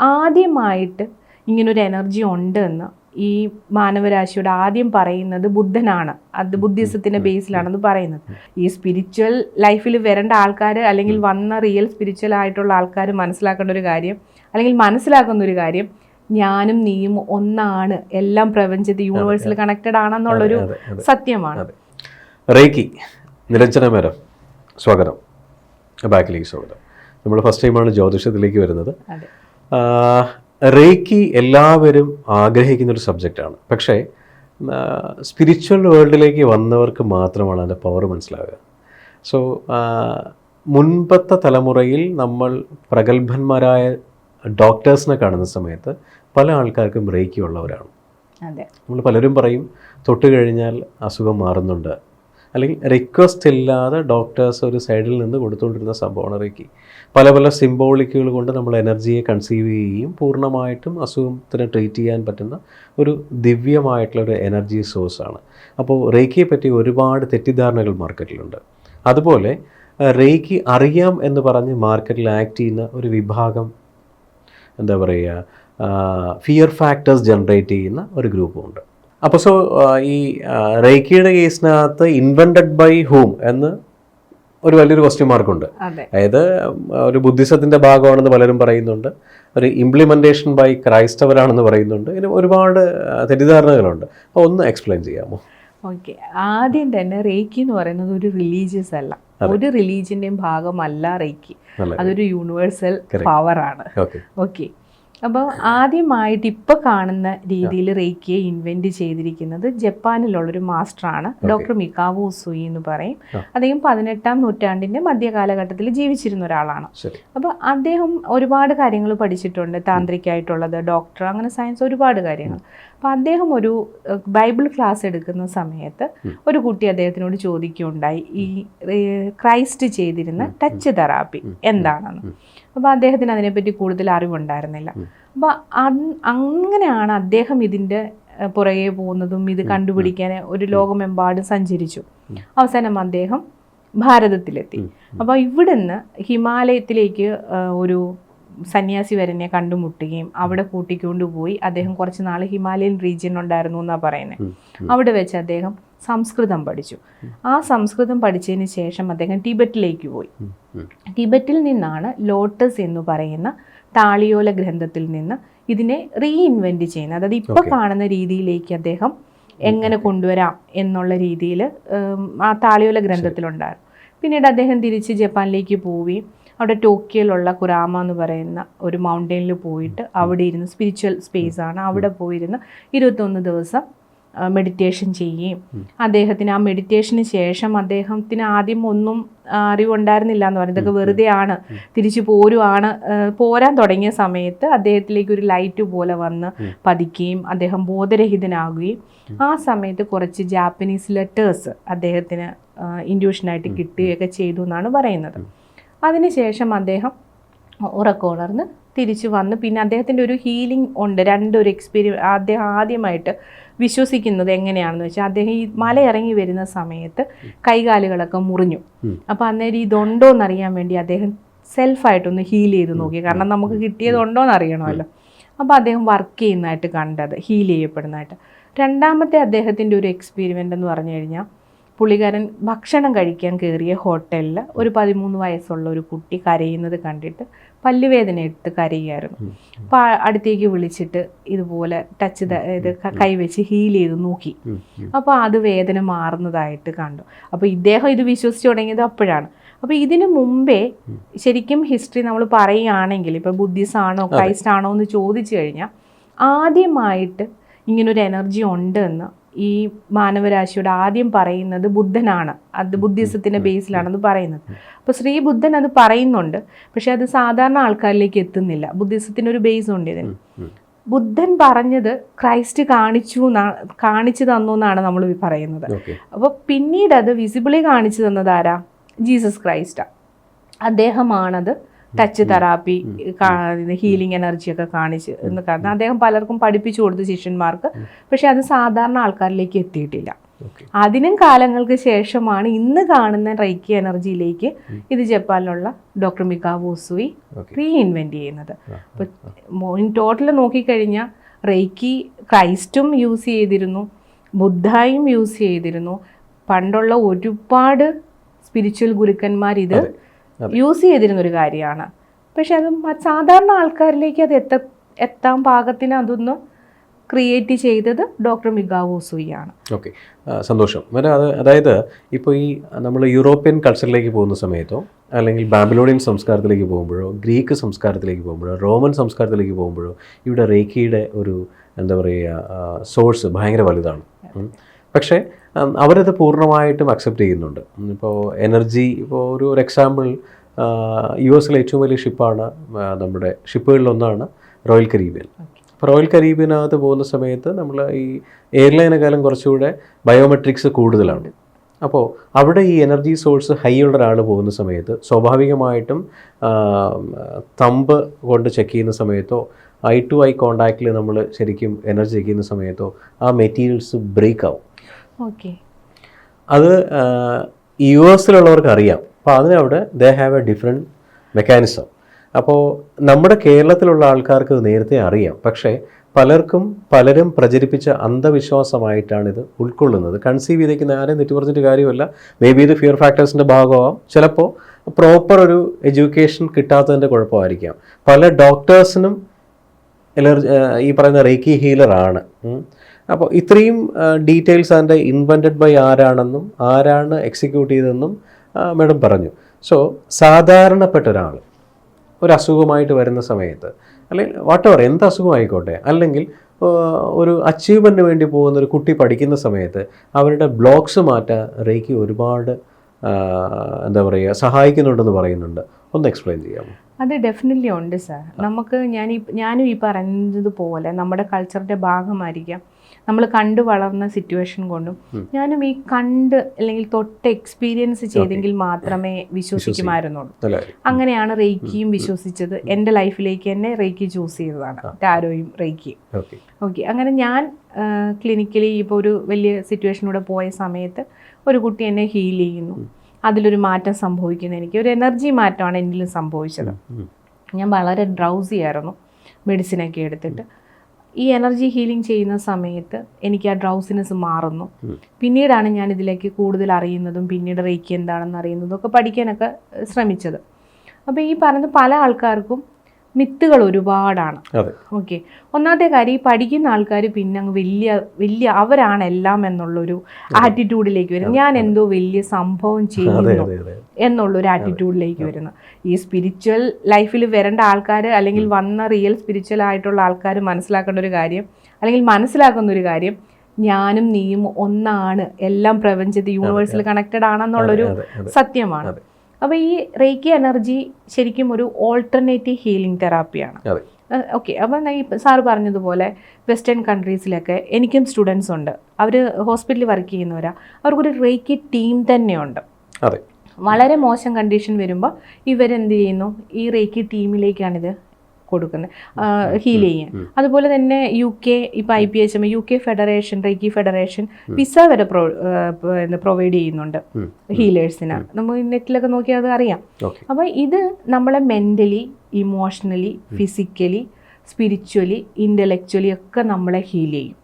ആദ്യമായിട്ട് ഇങ്ങനൊരു എനർജി ഉണ്ട് എന്ന് ഈ മാനവരാശിയോട് ആദ്യം പറയുന്നത് ബുദ്ധനാണ്. അത് ബുദ്ധിസത്തിന്റെ ബേസിലാണെന്ന് പറയുന്നത്. ഈ സ്പിരിച്വൽ ലൈഫിൽ വരേണ്ട ആൾക്കാർ അല്ലെങ്കിൽ വന്ന റിയൽ സ്പിരിച്വൽ ആയിട്ടുള്ള ആൾക്കാർ മനസ്സിലാക്കേണ്ട ഒരു കാര്യം അല്ലെങ്കിൽ മനസ്സിലാക്കുന്ന ഒരു കാര്യം ഞാനും നീയും ഒന്നാണ്. എല്ലാം പ്രപഞ്ചത്തിൽ യൂണിവേഴ്സിൽ കണക്റ്റഡ് ആണെന്നുള്ളൊരു. സത്യമാണ്. റേക്കി നിരഞ്ജന മേഡം സ്വാഗതം. ബാക്കിലേക്ക് സ്വാഗതം. നമ്മൾ ഫസ്റ്റ് ടൈമാണ് ജ്യോതിഷത്തിലേക്ക് വരുന്നത്. റേക്കി എല്ലാവരും ആഗ്രഹിക്കുന്ന ഒരു സബ്ജക്റ്റാണ് പക്ഷേ സ്പിരിച്വൽ വേൾഡിലേക്ക് വന്നവർക്ക് മാത്രമാണ് അതിന്റെ പവർ മനസ്സിലാവുക. സോ മുൻപത്തെ തലമുറയിൽ നമ്മൾ പ്രഗത്ഭന്മാരായ ഡോക്ടേഴ്സിനെ കാണുന്ന സമയത്ത് പല ആൾക്കാർക്കും റേക്കി ഉള്ളവരാണ്. നമ്മൾ പലരും പറയും തൊട്ട് കഴിഞ്ഞാൽ അസുഖം മാറുന്നുണ്ട്. അല്ലെങ്കിൽ റിക്വസ്റ്റ് ഇല്ലാതെ ഡോക്ടേഴ്സ് ഒരു സൈഡിൽ നിന്ന് കൊടുത്തുകൊണ്ടിരുന്ന സംഭവമാണ് റേക്കി പല പല സിംബോളിക്കുകൾ കൊണ്ട് നമ്മൾ എനർജിയെ കൺസീവ് ചെയ്യുകയും പൂർണമായിട്ടും അസുഖത്തിന് ട്രീറ്റ് ചെയ്യാൻ പറ്റുന്ന ഒരു ദിവ്യമായിട്ടുള്ള ഒരു എനർജി സോഴ്സാണ് അപ്പോൾ റേക്കിയെ പറ്റി ഒരുപാട് തെറ്റിദ്ധാരണകൾ മാർക്കറ്റിലുണ്ട് അതുപോലെ റേക്കി അറിയാം എന്ന് പറഞ്ഞ് മാർക്കറ്റിൽ ആക്ട് ചെയ്യുന്ന ഒരു വിഭാഗം എന്താ പറയുക ഫിയർ ഫാക്ടേഴ്സ് ജനറേറ്റ് ചെയ്യുന്ന ഒരു ഗ്രൂപ്പുമുണ്ട്. അപ്പോൾ സോ ഈ റേക്കിയുടെ കേസിനകത്ത് ഇൻവെന്റഡ് ബൈ ഹൂം എന്ന് ഒരു വലിയൊരു ക്വസ്റ്റ്യൻ മാർക്കുണ്ട് ഉണ്ട്. അതായത് ഒരു ബുദ്ധിസത്തിന്റെ ഭാഗമാണെന്ന് പലരും പറയുന്നുണ്ട്. ഒരു ഇംപ്ലിമെന്റേഷൻ ബൈ ക്രൈസ്തവരാണെന്ന് പറയുന്നുണ്ട്. ഇതിന് ഒരുപാട് തെറ്റിദ്ധാരണകളുണ്ട്. അപ്പോൾ ഒന്ന് എക്സ്പ്ലെയിൻ ചെയ്യാമോ? ഓക്കെ ആദ്യം തന്നെ റേക്കി എന്ന് പറയുന്നത് ഒരു റിലീജിയസ് അല്ല. ഒരു റിലീജിയന്റെയും ഭാഗമല്ല റേക്കി അതൊരു യൂണിവേഴ്സൽ പവറാണ് ഓക്കെ അപ്പോൾ ആദ്യമായിട്ട് ഇപ്പോൾ കാണുന്ന രീതിയിൽ റേക്കിയെ ഇൻവെന്റ് ചെയ്തിരിക്കുന്നത് ജപ്പാനിലുള്ളൊരു മാസ്റ്ററാണ്. ഡോക്ടർ മിക്കാവു ഉസുയി എന്ന് പറയും. അദ്ദേഹം പതിനെട്ടാം നൂറ്റാണ്ടിന്റെ മധ്യകാലഘട്ടത്തിൽ ജീവിച്ചിരുന്ന ഒരാളാണ്. അപ്പൊ അപ്പോൾ അദ്ദേഹം ഒരുപാട് കാര്യങ്ങൾ പഠിച്ചിട്ടുണ്ട്. താന്ത്രിക്കായിട്ടുള്ളത് ഡോക്ടർ അങ്ങനെ സയൻസ് ഒരുപാട് കാര്യങ്ങൾ. അപ്പോൾ അദ്ദേഹം ഒരു ബൈബിൾ ക്ലാസ് എടുക്കുന്ന സമയത്ത് ഒരു കുട്ടി അദ്ദേഹത്തിനോട് ചോദിക്കുകയുണ്ടായി. ഈ ക്രൈസ്റ്റ് ചെയ്തിരുന്ന ടച്ച് തെറാപ്പി എന്താണെന്ന്. അപ്പോൾ അദ്ദേഹത്തിന് അതിനെപ്പറ്റി കൂടുതൽ അറിവുണ്ടായിരുന്നില്ല. അപ്പോൾ അങ്ങനെയാണ് അദ്ദേഹം ഇതിന്റെ പുറകെ പോകുന്നതും ഇത് കണ്ടുപിടിക്കാൻ ഒരു ലോകമെമ്പാടും സഞ്ചരിച്ചു. അവസാനം അദ്ദേഹം ഭാരതത്തിലെത്തി. അപ്പോൾ ഇവിടുന്ന് ഹിമാലയത്തിലേക്ക് ഒരു സന്യാസി വരനെ കണ്ടുമുട്ടുകയും അവിടെ കൂട്ടിക്കൊണ്ടുപോയി. അദ്ദേഹം കുറച്ച് നാൾ ഹിമാലയൻ റീജിയൻ ഉണ്ടായിരുന്നു എന്നാണ് പറയുന്നത് അവിടെ വെച്ച് അദ്ദേഹം സംസ്കൃതം പഠിച്ചു. ആ സംസ്കൃതം പഠിച്ചതിന് ശേഷം അദ്ദേഹം ടിബറ്റിലേക്ക് പോയി. ടിബറ്റിൽ നിന്നാണ് ലോട്ടസ് എന്ന് പറയുന്ന താളിയോല ഗ്രന്ഥത്തിൽ നിന്ന് ഇതിനെ റീഇൻവെന്റ് ചെയ്യുന്നത്. അതായത് ഇപ്പോൾ കാണുന്ന രീതിയിലേക്ക് അദ്ദേഹം എങ്ങനെ കൊണ്ടുവരാം എന്നുള്ള രീതിയിൽ ആ താളിയോല ഗ്രന്ഥത്തിലുണ്ടായിരുന്നു. പിന്നീട് അദ്ദേഹം തിരിച്ച് ജപ്പാനിലേക്ക് പോവുകയും അവിടെ ടോക്കിയോയിലുള്ള കുറാമ എന്ന് പറയുന്ന ഒരു മൗണ്ടെയിനിൽ പോയിട്ട് അവിടെ ഇരുന്ന് സ്പിരിച്വൽ സ്പേസ് ആണ്. അവിടെ പോയിരുന്ന് ഇരുപത്തൊന്ന് ദിവസം മെഡിറ്റേഷൻ ചെയ്യുകയും അദ്ദേഹത്തിന് ആ മെഡിറ്റേഷന് ശേഷം അദ്ദേഹത്തിന് ആദ്യം ഒന്നും അറിവുണ്ടായിരുന്നില്ല എന്ന് പറയുന്നത് ഇതൊക്കെ വെറുതെയാണ്. തിരിച്ചു പോരുവാണ്. പോരാൻ തുടങ്ങിയ സമയത്ത് അദ്ദേഹത്തിലേക്ക് ഒരു ലൈറ്റ് പോലെ വന്ന് പതിക്കുകയും അദ്ദേഹം ബോധരഹിതനാകുകയും ആ സമയത്ത് കുറച്ച് ജാപ്പനീസ് ലെറ്റേഴ്സ് അദ്ദേഹത്തിന് ഇൻഡ്യൂഷനായിട്ട് കിട്ടുകയൊക്കെ ചെയ്തു എന്നാണ് പറയുന്നത്. അതിനുശേഷം അദ്ദേഹം ഉറക്കമുണർന്ന് തിരിച്ചു വന്ന് പിന്നെ അദ്ദേഹത്തിന്റെ ഒരു ഹീലിംഗ് ഉണ്ട്. രണ്ടൊരു എക്സ്പീരിയൻ അദ്ദേഹം ആദ്യമായിട്ട് വിശ്വസിക്കുന്നത് എങ്ങനെയാണെന്ന് വെച്ചാൽ അദ്ദേഹം ഈ മല ഇറങ്ങി വരുന്ന സമയത്ത് കൈകാലുകളൊക്കെ മുറിഞ്ഞു. അപ്പോൾ അന്നേരം ഇതുണ്ടോ എന്നറിയാൻ വേണ്ടി അദ്ദേഹം സെൽഫായിട്ടൊന്ന് ഹീൽ ചെയ്ത് നോക്കി. കാരണം നമുക്ക് കിട്ടിയതുണ്ടോ എന്ന് അറിയണമല്ലോ അപ്പോൾ അദ്ദേഹം വർക്ക് ചെയ്യുന്നതായിട്ട് കണ്ടത് ഹീൽ ചെയ്യപ്പെടുന്നതായിട്ട്. രണ്ടാമത്തെ അദ്ദേഹത്തിന്റെ ഒരു എക്സ്പീരിമെന്റ് എന്ന് പറഞ്ഞു കഴിഞ്ഞാൽ പുള്ളിക്കാരൻ ഭക്ഷണം കഴിക്കാൻ കയറിയ ഹോട്ടലിൽ ഒരു പതിമൂന്ന് വയസ്സുള്ള ഒരു കുട്ടി കരയുന്നത് കണ്ടിട്ട് പല്ലുവേദന എടുത്ത് കരയുമായിരുന്നു അപ്പോൾ അടുത്തേക്ക് വിളിച്ചിട്ട് ഇതുപോലെ ടച്ച് ഇത് കൈവച്ച് ഹീൽ ചെയ്ത് നോക്കി. അപ്പോൾ അത് വേദന മാറുന്നതായിട്ട് കണ്ടു. അപ്പോൾ ഇദ്ദേഹം ഇത് വിശ്വസിച്ച് തുടങ്ങിയത് അപ്പോഴാണ്. അപ്പോൾ ഇതിനു മുമ്പേ ശരിക്കും ഹിസ്റ്ററി നമ്മൾ പറയുകയാണെങ്കിൽ ഇപ്പോൾ ബുദ്ധിസ്റ്റ് ആണോ ക്രൈസ്റ്റ് ആണോ എന്ന് ചോദിച്ചു കഴിഞ്ഞാൽ ആദ്യമായിട്ട് ഇങ്ങനൊരു എനർജി ഉണ്ട് എന്ന് ഈ മാനവരാശിയോട് ആദ്യം പറയുന്നത് ബുദ്ധനാണ്. അത് ബുദ്ധിസത്തിന്റെ ബേസിലാണെന്ന് പറയുന്നത്. അപ്പോൾ ശ്രീ ബുദ്ധൻ അത് പറയുന്നുണ്ട്. പക്ഷേ അത് സാധാരണ ആൾക്കാരിലേക്ക് എത്തുന്നില്ല. ബുദ്ധിസത്തിനൊരു ബേസ് ഉണ്ട് ഇതിന്. ബുദ്ധൻ പറഞ്ഞത് ക്രൈസ്റ്റ് കാണിച്ചു കാണിച്ചു തന്നു എന്നാണ് നമ്മൾ പറയുന്നത്. അപ്പോൾ പിന്നീട് അത് വിസിബിളി കാണിച്ചു തന്നത് ആരാ? ജീസസ് ക്രൈസ്റ്റാണ് അദ്ദേഹമാണത് ടച്ച് തെറാപ്പി ഹീലിംഗ് എനർജി ഒക്കെ കാണിച്ച് എന്ന് കാരണം അദ്ദേഹം പലർക്കും പഠിപ്പിച്ചു കൊടുത്തു ശിഷ്യന്മാർക്ക്. പക്ഷെ അത് സാധാരണ ആൾക്കാരിലേക്ക് എത്തിയിട്ടില്ല. അതിനും കാലങ്ങൾക്ക് ശേഷമാണ് ഇന്ന് കാണുന്ന റൈക്കി എനർജിയിലേക്ക് ഇത് ജപ്പാനിലുള്ള doctor Mikao Usui okay reinvent ചെയ്യുന്നത് അപ്പോൾ ഇൻ ടോട്ടൽ നോക്കിക്കഴിഞ്ഞാൽ റൈക്കി ക്രൈസ്റ്റും യൂസ് ചെയ്തിരുന്നു ബുദ്ധായും യൂസ് ചെയ്തിരുന്നു. പണ്ടുള്ള ഒരുപാട് സ്പിരിച്വൽ ഗുരുക്കന്മാർ ഇത് യൂസ് ചെയ്തിരുന്നൊരു കാര്യമാണ്. പക്ഷെ അത് സാധാരണ ആൾക്കാരിലേക്ക് അത് എത്ത എത്താൻ പാകത്തിന് അതൊന്നും ക്രിയേറ്റ് ചെയ്തത് ഡോക്ടർ മിഗാവോ സുയിയാണ്. ഓക്കെ. സന്തോഷം. അത് അതായത് ഇപ്പോൾ ഈ നമ്മൾ യൂറോപ്യൻ കൾച്ചറിലേക്ക് പോകുന്ന സമയത്തോ അല്ലെങ്കിൽ ബാബിലോണിയൻ സംസ്കാരത്തിലേക്ക് പോകുമ്പോഴോ ഗ്രീക്ക് സംസ്കാരത്തിലേക്ക് പോകുമ്പോഴോ റോമൻ സംസ്കാരത്തിലേക്ക് പോകുമ്പോഴോ ഇവിടെ റേക്കിയുടെ ഒരു എന്താ പറയുക സോഴ്സ് ഭയങ്കര വലുതാണ്. പക്ഷേ അവരത് പൂർണമായിട്ടും അക്സെപ്റ്റ് ചെയ്യുന്നുണ്ട്. ഇപ്പോൾ എനർജി ഇപ്പോൾ ഒരു ഒരു എക്സാമ്പിൾ യു എസിലെ ഏറ്റവും വലിയ ഷിപ്പാണ് നമ്മുടെ ഷിപ്പുകളിലൊന്നാണ് റോയൽ കരീബിയൻ റോയൽ കരീബിയനകത്ത് പോകുന്ന സമയത്ത് നമ്മൾ ഈ എയർലൈനെക്കാളും കുറച്ചുകൂടെ ബയോമെട്രിക്സ് കൂടുതലാണ്. അപ്പോൾ അവിടെ ഈ എനർജി സോഴ്സ് ഹൈ ഉള്ള ഒരാൾ പോകുന്ന സമയത്ത് സ്വാഭാവികമായിട്ടും തമ്പ് കൊണ്ട് ചെക്ക് ചെയ്യുന്ന സമയത്തോ ഐ ടു ഐ കോണ്ടാക്റ്റിൽ നമ്മൾ ശരിക്കും എനർജി ചെക്ക് ചെയ്യുന്ന സമയത്തോ ആ മെറ്റീരിയൽസ് ബ്രേക്ക് ആവും. അത് യു എസിലുള്ളവർക്ക് അറിയാം. അപ്പോൾ അതിനവിടെ they have a different mechanism അപ്പോൾ നമ്മുടെ കേരളത്തിലുള്ള ആൾക്കാർക്ക് നേരത്തെ അറിയാം. പക്ഷേ പലർക്കും പലരും പ്രചരിപ്പിച്ച അന്ധവിശ്വാസമായിട്ടാണ് ഇത് ഉൾക്കൊള്ളുന്നത്. കൺസീവ് ചെയ്തേക്കുന്ന ആരെയും തെറ്റു പറഞ്ഞിട്ട് കാര്യമല്ല. മേ ബി ഇത് ഫിയർ ഫാക്ടേഴ്സിന്റെ ഭാഗമാവാം. ചിലപ്പോൾ പ്രോപ്പർ ഒരു എഡ്യൂക്കേഷൻ കിട്ടാത്തതിന്റെ കുഴപ്പമായിരിക്കാം. പല ഡോക്ടേഴ്സിനും എലർജി ഈ പറയുന്ന റേക്കി ഹീലറാണ് അപ്പോൾ ഇത്രയും ഡീറ്റെയിൽസ് അതിന്റെ ഇൻവെന്റഡ് ബൈ ആരാണെന്നും ആരാണ് എക്സിക്യൂട്ട് ചെയ്തതെന്നും മാഡം പറഞ്ഞു. സോ സാധാരണപ്പെട്ട ഒരാൾ ഒരു അസുഖമായിട്ട് വരുന്ന സമയത്ത് അല്ലെങ്കിൽ വാട്ടവർ എന്ത് അസുഖമായിക്കോട്ടെ അല്ലെങ്കിൽ ഒരു അച്ചീവ്മെന്റിന് വേണ്ടി പോകുന്ന ഒരു കുട്ടി പഠിക്കുന്ന സമയത്ത് അവരുടെ ബ്ലോക്സ് മാറ്റാൻ റേക്കി ഒരുപാട് എന്താ പറയുക സഹായിക്കുന്നുണ്ടെന്ന് പറയുന്നുണ്ട്. ഒന്ന് എക്സ്പ്ലെയിൻ ചെയ്യാമോ? അത് ഡെഫിനറ്റ്ലി ഉണ്ട് സാർ നമുക്ക് ഞാൻ ഞാനും ഈ പറഞ്ഞതുപോലെ നമ്മുടെ കൾച്ചറിന്റെ ഭാഗമായിരിക്കാം. നമ്മൾ കണ്ടു വളർന്ന സിറ്റുവേഷൻ കൊണ്ടും ഞാനും ഈ കണ്ട് അല്ലെങ്കിൽ തൊട്ട് എക്സ്പീരിയൻസ് ചെയ്തെങ്കിൽ മാത്രമേ വിശ്വസിക്കുമായിരുന്നുള്ളൂ. അങ്ങനെയാണ് റേക്കിയും വിശ്വസിച്ചത്. എന്റെ ലൈഫിലേക്ക് തന്നെ റേക്കി ചൂസ് ചെയ്തതാണ്. ടാരോയും റേക്കിയും ഓക്കെ അങ്ങനെ ഞാൻ ക്ലിനിക്കലി ഇപ്പോൾ ഒരു വലിയ സിറ്റുവേഷനിലൂടെ പോയ സമയത്ത് ഒരു കുട്ടി എന്നെ ഹീൽ ചെയ്യുന്നു. അതിലൊരു മാറ്റം സംഭവിക്കുന്നു എനിക്ക്. ഒരു എനർജി മാറ്റമാണ് എന്നിൽ സംഭവിച്ചത്. ഞാൻ വളരെ ഡ്രൗസി ആയിരുന്നു. മെഡിസിനൊക്കെ എടുത്തിട്ട്. ഈ എനർജി ഹീലിംഗ് ചെയ്യുന്ന സമയത്ത് എനിക്ക് ആ ഡ്രൗസിനെസ് മാറുന്നു. പിന്നീടാണ് ഞാൻ ഇതിലേക്ക് കൂടുതൽ അറിയുന്നതും പിന്നീട് റേക്കി എന്താണെന്ന് അറിയുന്നതും ഒക്കെ പഠിക്കാനൊക്കെ ശ്രമിച്ചത്. അപ്പോൾ ഈ പറഞ്ഞത് പല ആൾക്കാർക്കും മിത്തുകൾ ഒരുപാടാണ്. ഓക്കെ. ഒന്നാമത്തെ കാര്യം ഈ പഠിക്കുന്ന ആൾക്കാർ പിന്നെ അങ്ങ് വലിയ വലിയ അവരാണ് എല്ലാം എന്നുള്ളൊരു ആറ്റിറ്റ്യൂഡിലേക്ക് വരും ഞാൻ എന്തോ വലിയ സംഭവം ചെയ്യുന്നു എന്നുള്ളൊരു ആറ്റിറ്റ്യൂഡിലേക്ക് വരുന്നു ഈ സ്പിരിച്വൽ ലൈഫിൽ വരേണ്ട ആൾക്കാർ അല്ലെങ്കിൽ വന്ന റിയൽ സ്പിരിച്വൽ ആയിട്ടുള്ള ആൾക്കാർ മനസ്സിലാക്കേണ്ട ഒരു കാര്യം അല്ലെങ്കിൽ മനസ്സിലാക്കുന്ന ഒരു കാര്യം ഞാനും നീയും ഒന്നാണ്. എല്ലാം പ്രപഞ്ചത്തിൽ യൂണിവേഴ്സിൽ കണക്റ്റഡ് ആണെന്നുള്ളൊരു സത്യമാണ്. അപ്പോൾ ഈ റേക്കി എനർജി ശരിക്കും ഒരു ഓൾട്ടർനേറ്റീവ് ഹീലിംഗ് തെറാപ്പിയാണ് ഓക്കെ അപ്പം ഈ സാറ് പറഞ്ഞതുപോലെ വെസ്റ്റേൺ കൺട്രീസിലൊക്കെ എനിക്കും സ്റ്റുഡൻസ് ഉണ്ട്. അവർ ഹോസ്പിറ്റലിൽ വർക്ക് ചെയ്യുന്നവരാ. അവർക്കൊരു റേക്കി ടീം തന്നെയുണ്ട്. വളരെ മോശം കണ്ടീഷൻ വരുമ്പോൾ ഇവരെന്ത് ചെയ്യുന്നു? ഈ റേക്കി ടീമിലേക്കാണിത് കൊടുക്കുന്നത് ഹീൽ ചെയ്യാൻ അതുപോലെ തന്നെ യു കെ ഇപ്പോൾ I P H M U K federation reiki federation pizza വരെ പ്രൊ പ്രൊവൈഡ് ചെയ്യുന്നുണ്ട്. ഹീലേഴ്സിന് നമുക്ക് നെറ്റിലൊക്കെ നോക്കിയാൽ അത് അറിയാം. അപ്പോൾ ഇത് നമ്മളെ mentally emotionally physically spiritually intellectually ഒക്കെ നമ്മളെ ഹീൽ ചെയ്യും.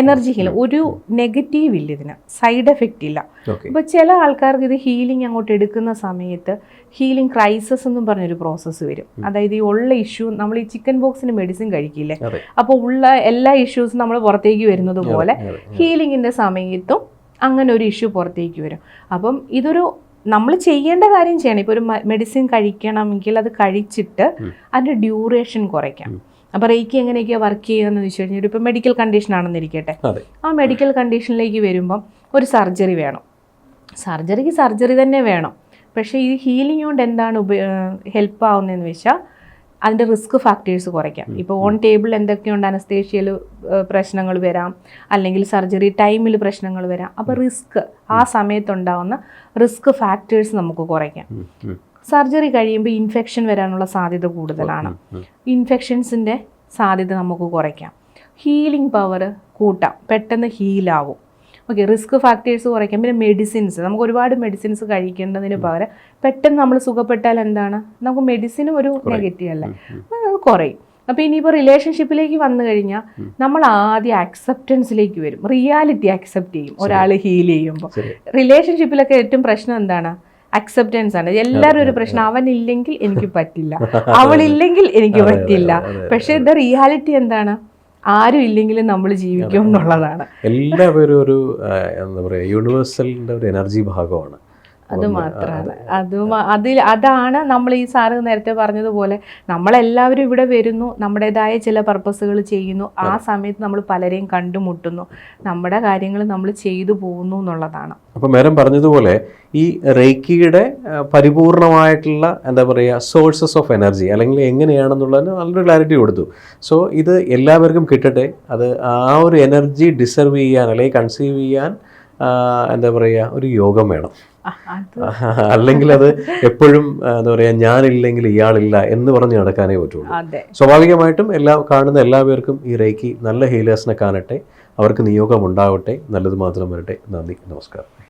എനർജി ഹീൽ ഒരു നെഗറ്റീവ് ഇല്ല ഇതിന്. സൈഡ് എഫക്റ്റ് ഇല്ല. ഇപ്പൊ അപ്പോൾ ചില ആൾക്കാർക്ക് ഇത് ഹീലിംഗ് അങ്ങോട്ട് എടുക്കുന്ന സമയത്ത് ഹീലിംഗ് ക്രൈസിസ് എന്നും പറഞ്ഞൊരു പ്രോസസ്സ് വരും. അതായത് ഈ ഉള്ള ഇഷ്യൂ നമ്മൾ ഈ ചിക്കൻ ബോക്സിന് മെഡിസിൻ കഴിക്കില്ലേ? അപ്പോൾ ഉള്ള എല്ലാ ഇഷ്യൂസും നമ്മൾ പുറത്തേക്ക് വരുന്നത് പോലെ ഹീലിങ്ങിന്റെ സമയത്തും അങ്ങനെ ഒരു ഇഷ്യൂ പുറത്തേക്ക് വരും. അപ്പം ഇതൊരു നമ്മൾ ചെയ്യേണ്ട കാര്യം ചെയ്യണം. ഇപ്പോൾ ഒരു മെഡിസിൻ കഴിക്കണമെങ്കിൽ അത് കഴിച്ചിട്ട് അതിന്റെ ഡ്യൂറേഷൻ കുറയ്ക്കാം. അപ്പോൾ റേക്കി എങ്ങനെയൊക്കെയാണ് വർക്ക് ചെയ്യുകയെന്ന് വെച്ച് കഴിഞ്ഞാൽ ഇപ്പോൾ മെഡിക്കൽ കണ്ടീഷൻ ആണെന്നിരിക്കട്ടെ ആ മെഡിക്കൽ കണ്ടീഷനിലേക്ക് വരുമ്പം ഒരു സർജറി വേണം. സർജറിക്ക് സർജറി തന്നെ വേണം. പക്ഷേ ഈ ഹീലിംഗ് കൊണ്ട് എന്താണ് ഉപ ഹെൽപ്പ് ആവുന്നതെന്ന് വെച്ചാൽ അതിന്റെ റിസ്ക് ഫാക്ടേഴ്സ് കുറയ്ക്കാം. ഇപ്പോൾ ഓൺ ടേബിൾ എന്തൊക്കെയുണ്ട് അനസ്തേഷ്യയിൽ പ്രശ്നങ്ങൾ വരാം. അല്ലെങ്കിൽ സർജറി ടൈമിൽ പ്രശ്നങ്ങൾ വരാം. അപ്പോൾ റിസ്ക് ആ സമയത്തുണ്ടാവുന്ന റിസ്ക് ഫാക്ടേഴ്സ് നമുക്ക് കുറയ്ക്കാം. സർജറി കഴിയുമ്പോൾ ഇൻഫെക്ഷൻ വരാനുള്ള സാധ്യത കൂടുതലാണ്. ഇൻഫെക്ഷൻസിന്റെ സാധ്യത നമുക്ക് കുറയ്ക്കാം. ഹീലിംഗ് പവർ കൂട്ടാം. പെട്ടെന്ന് ഹീലാവും ഓക്കെ റിസ്ക് ഫാക്ടേഴ്സ് കുറയ്ക്കാം. പിന്നെ മെഡിസിൻസ് നമുക്ക് ഒരുപാട് മെഡിസിൻസ് കഴിക്കേണ്ടതിന് പകരം പെട്ടെന്ന് നമ്മൾ സുഖപ്പെട്ടാൽ എന്താണ്? നമുക്ക് മെഡിസിനും ഒരു നെഗറ്റീവ് അല്ലേ. അത് കുറയും. അപ്പോൾ ഇനിയിപ്പോൾ റിലേഷൻഷിപ്പിലേക്ക് വന്നു കഴിഞ്ഞാൽ നമ്മൾ ആദ്യം അക്സെപ്റ്റൻസിലേക്ക് വരും. റിയാലിറ്റി അക്സെപ്റ്റ് ചെയ്യും. ഒരാൾ ഹീൽ ചെയ്യുമ്പോൾ. റിലേഷൻഷിപ്പിലൊക്കെ ഏറ്റവും പ്രശ്നം എന്താണ്? അക്സെപ്റ്റൻസ് ആണ്. എല്ലാവരും ഒരു പ്രശ്നം അവനില്ലെങ്കിൽ എനിക്ക് പറ്റില്ല. അവളില്ലെങ്കിൽ എനിക്ക് പറ്റില്ല. പക്ഷേ ഇത് റിയാലിറ്റി എന്താണ്? ആരും ഇല്ലെങ്കിലും നമ്മൾ ജീവിക്കും എന്നുള്ളതാണ്. എല്ലാവരും ഒരു എന്താ പറയുക യൂണിവേഴ്സലിന്റെ ഒരു എനർജി ഭാഗമാണ്. അത് മാത്രമാണ് അത് അതിൽ അതാണ് നമ്മൾ ഈ സാറ് നേരത്തെ പറഞ്ഞതുപോലെ നമ്മളെല്ലാവരും ഇവിടെ വരുന്നു നമ്മുടേതായ ചില പർപ്പസുകൾ ചെയ്യുന്നു ആ സമയത്ത് നമ്മൾ പലരെയും കണ്ടുമുട്ടുന്നു നമ്മുടെ കാര്യങ്ങൾ നമ്മൾ ചെയ്തു പോകുന്നു എന്നുള്ളതാണ്. അപ്പോൾ മേഡം പറഞ്ഞതുപോലെ ഈ റേക്കിയുടെ പരിപൂർണമായിട്ടുള്ള എന്താ പറയുക സോഴ്സസ് ഓഫ് എനർജി അല്ലെങ്കിൽ എങ്ങനെയാണെന്നുള്ളതിന് നല്ലൊരു ക്ലാരിറ്റി കൊടുത്തു. സോ ഇത് എല്ലാവർക്കും കിട്ടട്ടെ. അത് ആ ഒരു എനർജി ഡിസർവ് ചെയ്യാൻ അല്ലെങ്കിൽ കൺസീവ് ചെയ്യാൻ എന്താ പറയുക ഒരു യോഗം വേണം. അല്ലെങ്കിൽ അത് എപ്പോഴും എന്താ പറയുക ഞാനില്ലെങ്കിൽ ഇയാളില്ല എന്ന് പറഞ്ഞ് നടക്കാനേ പറ്റുള്ളൂ. സ്വാഭാവികമായിട്ടും എല്ലാ കാണുന്ന എല്ലാ പേർക്കും ഈ റേക്കി നല്ല ഹീലേഴ്സിനെ കാണട്ടെ അവർക്ക് നിയോഗം ഉണ്ടാവട്ടെ നല്ലത് മാത്രം വരട്ടെ. നന്ദി നമസ്കാരം.